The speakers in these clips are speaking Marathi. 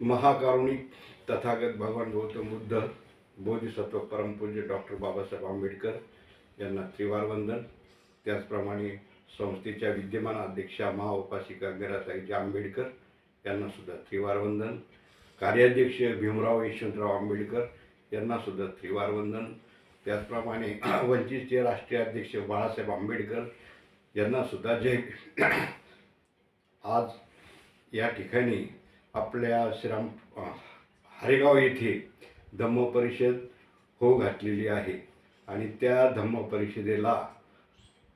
महाकारुणिक तथागत भगवान गौतम बुद्ध बोधिसत्व परमपूज्य डॉक्टर बाबासाहेब आंबेडकर यांना त्रिवार वंदन त्याचप्रमाणे संस्थेच्या विद्यमान अध्यक्षा महाउपासिका मीराताईजी आंबेडकर यांना सुद्धा त्रिवार वंदन कार्याध्यक्ष भीमराव यशवंतराव आंबेडकर यांना सुद्धा त्रिवार वंदन त्याचप्रमाणे वंचितचे राष्ट्रीय अध्यक्ष बाळासाहेब आंबेडकर यांना सुद्धा जय. आज या ठिकाणी आपल्या श्रीराम अं, हरेगाव येथे धम्म परिषद हो घातलेली आहे. आणि त्या धम्म परिषदेला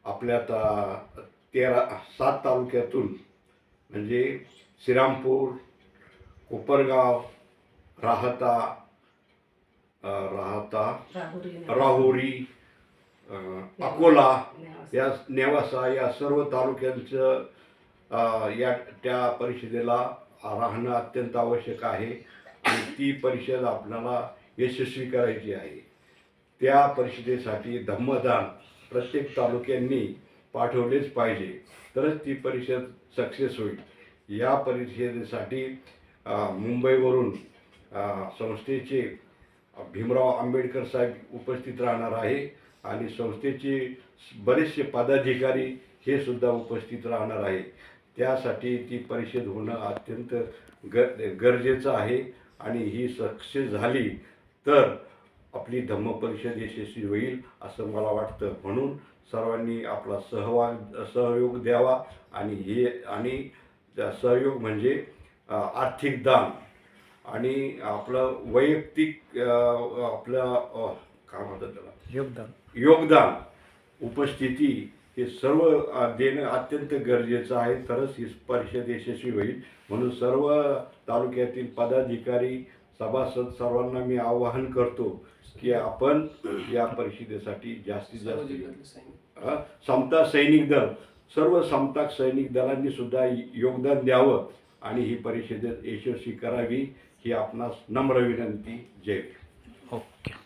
आपल्या ता तेरा सात तालुक्यातून म्हणजे श्रीरामपूर कोपरगाव राहता राहता राहुरी अकोला या नेवासा या सर्व तालुक्यांचं या त्या परिषदेला राहणं अत्यंत आवश्यक आहे. आणि ती परिषद आपल्याला यशस्वी करायची आहे. त्या परिषदेसाठी धम्मदान प्रत्येक तालुक्यांनी पाठवलेच पाहिजे. तरच ती परिषद सक्सेस होईल. या परिषदेसाठी मुंबईवरून संस्थेचे भीमराव आंबेडकर साहेब उपस्थित राहणार आहे. आणि संस्थेचे बरेचसे पदाधिकारी हे सुद्धा उपस्थित राहणार आहे. त्यासाठी ती परिषद होणं अत्यंत ग गरजेचं आहे. आणि ही सक्सेस झाली तर आपली धम्म परिषद यशस्वी होईल असं मला वाटतं. म्हणून सर्वांनी आपला सहभाग सहयोग द्यावा. आणि हे आणि त्या सहयोग म्हणजे आर्थिक दान. आणि आपलं वैयक्तिक आपलं काय म्हणतात त्याला? योगदान. योगदान उपस्थिती हे सर्व देणं अत्यंत गरजेचं आहे. तरच ही परिषद यशस्वी होईल. म्हणून सर्व तालुक्यातील पदाधिकारी सभासद सर्वांना मी आवाहन करतो की आपण या परिषदेसाठी जास्तीत जास्त समता सैनिक दल सर्व समता सैनिक दलांनी सुद्धा योगदान द्यावं आणि ही परिषद यशस्वी करावी ही आपणास नम्र विनंती. जय. ओके.